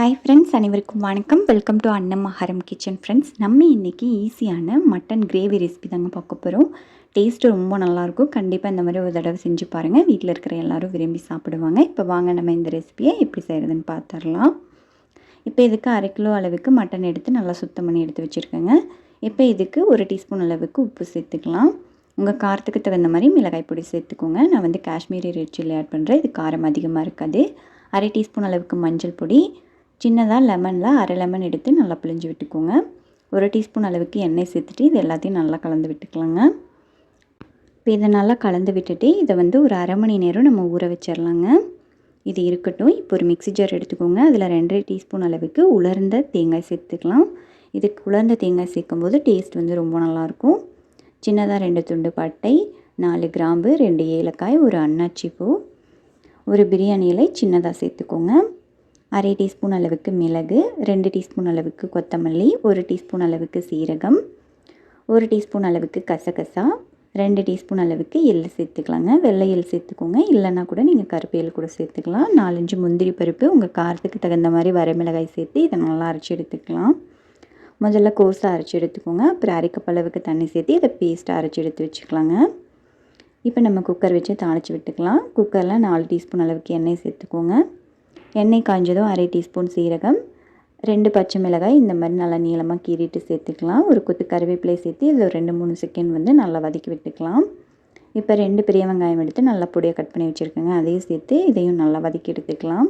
Hi friends அனைவருக்கும் வணக்கம். Welcome to Annamaharam kitchen friends நம்ம இன்றைக்கி ஈஸியான மட்டன் கிரேவி ரெசிபி தாங்க பார்க்க போகிறோம் டேஸ்ட்டு ரொம்ப நல்லாயிருக்கும். கண்டிப்பாக இந்த மாதிரி ஒரு தடவை செஞ்சு பாருங்கள் வீட்டில் இருக்கிற எல்லோரும் விரும்பி சாப்பிடுவாங்க. இப்போ வாங்க நம்ம இந்த ரெசிபியை எப்படி செய்கிறதுன்னு பார்த்துடலாம் இப்போ இதுக்கு அரை கிலோ அளவுக்கு மட்டன் எடுத்து நல்லா சுத்தம் பண்ணி எடுத்து வச்சுருக்கேங்க. இப்போ இதுக்கு ஒரு டீஸ்பூன் அளவுக்கு உப்பு சேர்த்துக்கலாம். உங்கள் காரத்துக்கு தகுந்த மாதிரி மிளகாய் பொடி சேர்த்துக்கோங்க. நான் வந்து காஷ்மீரி ரெட் சில்லி ஆட் பண்ணுறேன் இது காரம் அதிகமாக இருக்காது. அரை டீஸ்பூன் அளவுக்கு மஞ்சள் பொடி. சின்னதாக லெமனில் அரை லெமன் எடுத்து நல்லா பிழிஞ்சு விட்டுக்கோங்க. ஒரு டீஸ்பூன் அளவுக்கு எண்ணெய் சேர்த்துட்டு இது எல்லாத்தையும் நல்லா கலந்து விட்டுக்கலாங்க. இப்போ இதை நல்லா கலந்து விட்டுட்டு இதை வந்து ஒரு அரை மணி நேரம் நம்ம ஊற வச்சிடலாங்க இது இருக்கட்டும். இப்போ ஒரு மிக்சி ஜார் எடுத்துக்கோங்க. அதில் ரெண்டரை டீஸ்பூன் அளவுக்கு உலர்ந்த தேங்காய் சேர்த்துக்கலாம். இதுக்கு உலர்ந்த தேங்காய் சேர்க்கும்போது டேஸ்ட் வந்து ரொம்ப நல்லாயிருக்கும். சின்னதாக ரெண்டு துண்டு பட்டை நாலு கிராம்பு ரெண்டு ஏலக்காய் ஒரு அன்னாச்சி பூ. ஒரு பிரியாணி இலை சின்னதாக சேர்த்துக்கோங்க. அரை டீஸ்பூன் அளவுக்கு மிளகு ரெண்டு டீஸ்பூன் அளவுக்கு கொத்தமல்லி ஒரு டீஸ்பூன் அளவுக்கு சீரகம் ஒரு டீஸ்பூன் அளவுக்கு கசகசா ரெண்டு டீஸ்பூன் அளவுக்கு எள் சேர்த்துக்கலாங்க. வெள்ளை எள் சேர்த்துக்கோங்க. இல்லைன்னா கூட நீங்கள் கருப்பு எள் கூட சேர்த்துக்கலாம். நாலஞ்சு முந்திரி பருப்பு உங்கள் காரத்துக்கு தகுந்த மாதிரி வரமிளகாய் சேர்த்து இதை நல்லா அரைச்சி எடுத்துக்கலாம். முதல்ல கோர்ஸாக அரைச்சி எடுத்துக்கோங்க. அப்புறம் அரைக்கப்பளவுக்கு தண்ணி சேர்த்து இதை பேஸ்ட்டாக அரைச்சி எடுத்து வச்சுக்கலாங்க. இப்போ நம்ம குக்கர் வச்சு தாளித்து விட்டுக்கலாம். குக்கரில் நாலு டீஸ்பூன் அளவுக்கு எண்ணெய் சேர்த்துக்கோங்க. எண்ணெய் காய்ஞ்சதும் அரை டீஸ்பூன் சீரகம் ரெண்டு பச்சை மிளகாய் இந்த மாதிரி நல்லா நீளமாக கீறிட்டு சேர்த்துக்கலாம். ஒரு கொத்து கருவேப்பிலை சேர்த்து இதில் ஒரு ரெண்டு மூணு செகண்ட் வந்து நல்லா வதக்கி விட்டுக்கலாம். இப்போ ரெண்டு பெரிய வெங்காயம் எடுத்து நல்லா பொடியாக கட் பண்ணி வச்சுருக்கேங்க. அதையும் சேர்த்து இதையும் நல்லா வதக்கி எடுத்துக்கலாம்.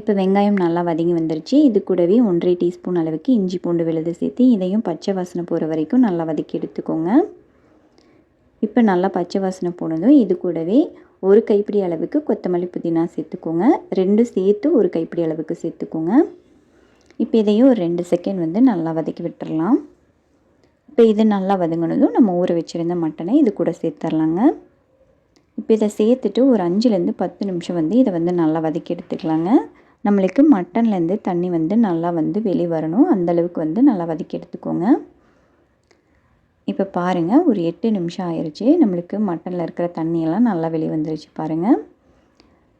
இப்போ வெங்காயம் நல்லா வதங்கி வந்துருச்சு. இது கூடவே ஒன்றரை டீஸ்பூன் அளவுக்கு இஞ்சி பூண்டு விழுது சேர்த்து இதையும் பச்சை வாசனை போகிற வரைக்கும் நல்லா வதக்கி எடுத்துக்கோங்க. இப்போ நல்லா பச்சை வாசனை போனதும் இது கூடவே ஒரு கைப்பிடி அளவுக்கு கொத்தமல்லி புதினா சேர்த்துக்கோங்க. ரெண்டு சேர்த்து ஒரு கைப்பிடி அளவுக்கு சேர்த்துக்கோங்க. இப்போ இதையும் ஒரு ரெண்டு செகண்ட் வந்து நல்லா வதக்கி விட்டுடலாம் இப்போ இது நல்லா வதங்கினதும் நம்ம ஊற வச்சுருந்த மட்டனை இது கூட சேர்த்துர்லாங்க. இப்போ இதை சேர்த்துட்டு ஒரு அஞ்சுலேருந்து பத்து நிமிஷம் வந்து இதை வந்து நல்லா வதக்கி எடுத்துக்கலாங்க. நம்மளுக்கு மட்டன்லேருந்து தண்ணி வந்து நல்லா வந்து வெளியே வரணும். அந்தளவுக்கு வந்து நல்லா வதக்கி எடுத்துக்கோங்க. இப்போ பாருங்கள் ஒரு எட்டு நிமிஷம் ஆயிடுச்சு நம்மளுக்கு மட்டனில் இருக்கிற தண்ணியெல்லாம் நல்லா வெளியே வந்துருச்சு பாருங்கள்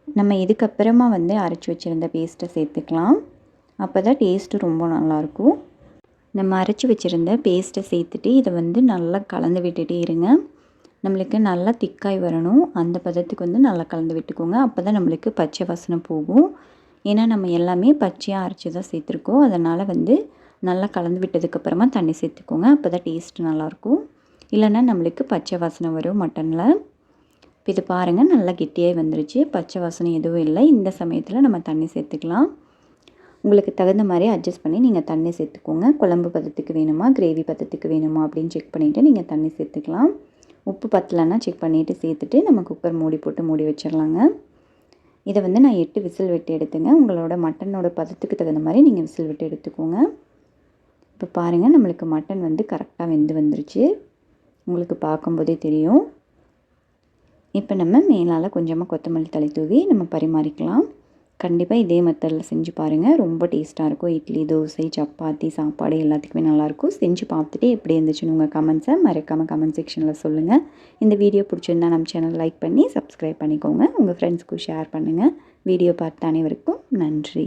நம்ம இதுக்கப்புறமா வந்து அரைச்சி வச்சுருந்த பேஸ்ட்டை சேர்த்துக்கலாம். அப்போ தான் டேஸ்ட்டு ரொம்ப நல்லாயிருக்கும். நம்ம அரைச்சி வச்சுருந்த பேஸ்ட்டை சேர்த்துட்டு இதை வந்து நல்லா கலந்து விட்டுட்டே இருங்க. நம்மளுக்கு நல்லா திக்காய் வரணும். அந்த பதத்துக்கு வந்து நல்லா கலந்து விட்டுக்கோங்க. அப்போ தான் நம்மளுக்கு பச்சை வாசனை போகும். ஏன்னா நம்ம எல்லாமே பச்சையாக அரைச்சி தான் சேர்த்துருக்கோம். அதனால் வந்து நல்லா கலந்து விட்டதுக்கப்புறமா தண்ணி சேர்த்துக்கோங்க. அப்போ தான் டேஸ்ட் நல்லாயிருக்கும். இல்லைன்னா நம்மளுக்கு பச்சை வாசனை வரும் மட்டனில். இப்போ இது பாருங்கள் நல்லா கெட்டியாக வந்துருச்சு. பச்சை வாசனை எதுவும் இல்லை. இந்த சமயத்தில் நம்ம தண்ணி சேர்த்துக்கலாம். உங்களுக்கு தகுந்த மாதிரி அட்ஜஸ்ட் பண்ணி நீங்கள் தண்ணி சேர்த்துக்கோங்க. குழம்பு பதத்துக்கு வேணுமா கிரேவி பதத்துக்கு வேணுமா அப்படின்னு செக் பண்ணிவிட்டு நீங்கள் தண்ணி சேர்த்துக்கலாம். உப்பு பத்தலைன்னா செக் பண்ணிவிட்டு சேர்த்துட்டு நம்ம குக்கர் மூடி போட்டு மூடி வச்சிடலாங்க. இதை வந்து நான் எட்டு விசில் விட்டு எடுத்துங்க. உங்களோட மட்டனோட பதத்துக்கு தகுந்த மாதிரி நீங்கள் விசில் விட்டு எடுத்துக்கோங்க. இப்போ பாருங்கள் நம்மளுக்கு மட்டன் வந்து கரெக்டாக வெந்து வந்துருச்சு. உங்களுக்கு பார்க்கும்போதே தெரியும். இப்போ நம்ம மேலால் கொஞ்சமாக கொத்தமல்லி தலை தூவி நம்ம பரிமாறிக்கலாம். கண்டிப்பாக இதே மெத்தடில் செஞ்சு பாருங்கள் ரொம்ப டேஸ்ட்டாக இருக்கும். இட்லி தோசை சப்பாத்தி சாப்பாடு எல்லாத்துக்குமே நல்லாயிருக்கும். செஞ்சு பார்த்துட்டு எப்படி இருந்துச்சுன்னு உங்கள் கமெண்ட்ஸை மறக்காமல் கமெண்ட் செக்ஷனில் சொல்லுங்கள் இந்த வீடியோ பிடிச்சிருந்தா நம்ம சேனல் லைக் பண்ணி சப்ஸ்கிரைப் பண்ணிக்கோங்க. உங்கள் ஃப்ரெண்ட்ஸ்க்கும் ஷேர் பண்ணுங்கள் வீடியோ பார்த்த அனைவருக்கும் நன்றி.